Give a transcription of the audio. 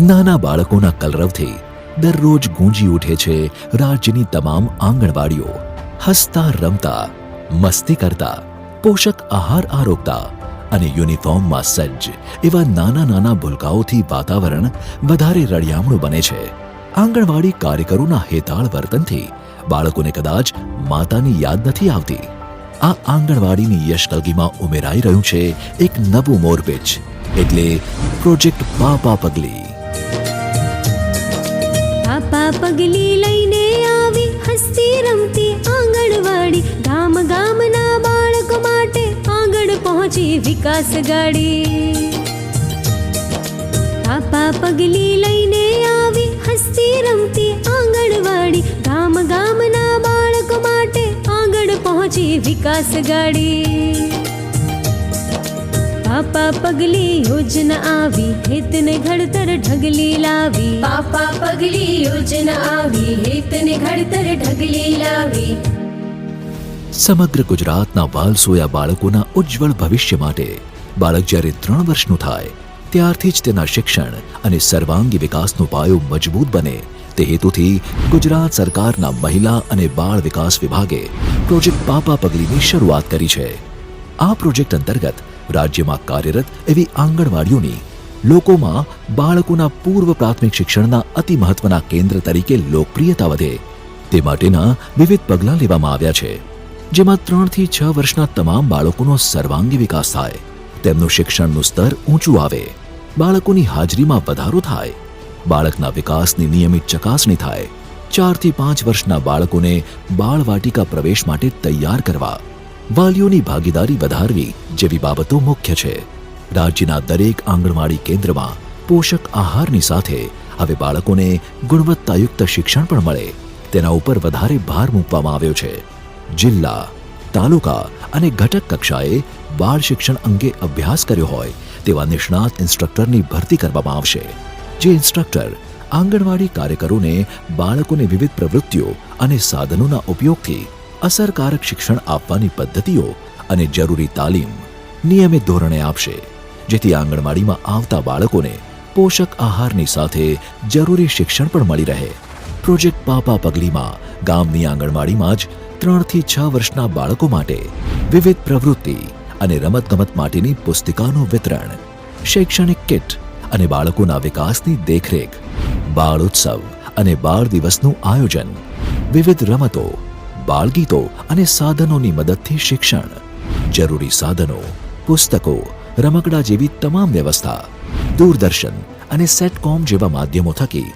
નાના બાળકોના કલરવથી દરરોજ ગુંજી ઉઠે છે રાજ્યની તમામ આંગણવાડીઓ. હસતા, રમતા, મસ્તી કરતા, પોષક આહાર આરોગતા અને યુનિફોર્મમાં સજ્જ એવા નાના નાના ભૂલકાઓથી વાતાવરણ વધારે રળિયામણું બને છે. આંગણવાડી કાર્યકરોના હેતાળ વર્તનથી બાળકોને કદાચ માતાની યાદ નથી આવતી. આ આંગણવાડીની યશકલગીમાં ઉમેરાઈ રહ્યું છે એક નવું મોરપીચ, એટલે પ્રોજેક્ટ પાપા પગલી. પાપા પગલી લઈને આવી હસતી રમતી આંગણવાડી ગામ ગામના બાળકો માટે આગળ પહોંચી વિકાસ ગાડી પાપા પગલી લઈને આવી હસતી રમતી આંગણવાડી ગામ ગામના બાળકો માટે આગળ પહોંચી વિકાસ ગાડી પાપા પગલી યોજના આવી હેતને ઘડતર ઢગલી લાવી પાપા પગલી સમગ્ર ગુજરાતના વાલસોયા બાળકોના ઉજ્જવળ ભવિષ્ય માટે બાળક જ્યારે ત્રણ વર્ષનું થાય ત્યારથી જ તેના શિક્ષણ અને સર્વાંગી વિકાસનો પાયો મજબૂત બને તે હેતુથી ગુજરાત સરકારના મહિલા અને બાળ વિકાસ વિભાગે પ્રોજેક્ટ પાપા પગલીની શરૂઆત કરી છે આ પ્રોજેક્ટ અંતર્ગત રાજ્યમાં કાર્યરત એવી આંગણવાડીઓની લોકોમાં બાળકોના પૂર્વ પ્રાથમિક શિક્ષણના અતિ મહત્વના કેન્દ્ર તરીકે લોકપ્રિયતા વધે. તે માટેના વિવિધ પગલાં લેવામાં આવ્યા છે, જેમાં ત્રણથી છ વર્ષના તમામ બાળકોનો સર્વાંગી વિકાસ થાય, તેમનું શિક્ષણનું સ્તર ઊંચું આવે, બાળકોની હાજરીમાં વધારો થાય, બાળકના વિકાસની નિયમિત ચકાસણી થાય, ચારથી પાંચ વર્ષના બાળકોને બાળવાટિકા પ્રવેશ માટે તૈયાર કરવા, વાલીઓની ભાગીદારી વધારવી જેવી બાબતો મુખ્ય છે. રાજ્યના દરેક આંગણવાડી કેન્દ્રમાં પોષક આહારની સાથે હવે બાળકોને ગુણવત્તાયુક્ત શિક્ષણ પણ મળે. તેના ઉપર વધારે ભાર મૂકવામાં આવ્યો છે. જિલ્લા, તાલુકા અને ઘટક કક્ષાએ બાળ શિક્ષણ અંગે અભ્યાસ કર્યો હોય તેવા નિષ્ણાત ઇન્સ્ટ્રક્ટરની ભરતી કરવામાં આવશે. જે ઇન્સ્ટ્રક્ટર આંગણવાડી કાર્યકરોને બાળકોને વિવિધ પ્રવૃત્તિઓ અને સાધનોના ઉપયોગથી અસરકારક શિક્ષણ આપવાની પદ્ધતિઓ અને જરૂરી તાલીમ નિયમિત ધોરણે આપશે. જેથી આંગણવાડીમાં આવતા બાળકોને પોષક આહારની સાથે જરૂરી શિક્ષણ પણ મળી રહે. પ્રોજેક્ટ પાપા પગલીમાં ગામની આંગણવાડીમાં જ ત્રણથી છ વર્ષના બાળકો માટે વિવિધ પ્રવૃત્તિ અને રમતગમત માટેની પુસ્તિકાનું વિતરણ, શૈક્ષણિક કિટ અને બાળકોના વિકાસની દેખરેખ બાળ ઉત્સવ અને બાળ દિવસનું આયોજન, વિવિધ રમતો, બાળગીતો અને સાધનોની મદદથી શિક્ષણ, જરૂરી સાધનો, પુસ્તકો રમકડા જેવી તમામ વ્યવસ્થા દૂરદર્શન અને સેટકોમ જેવા માધ્યમો થકી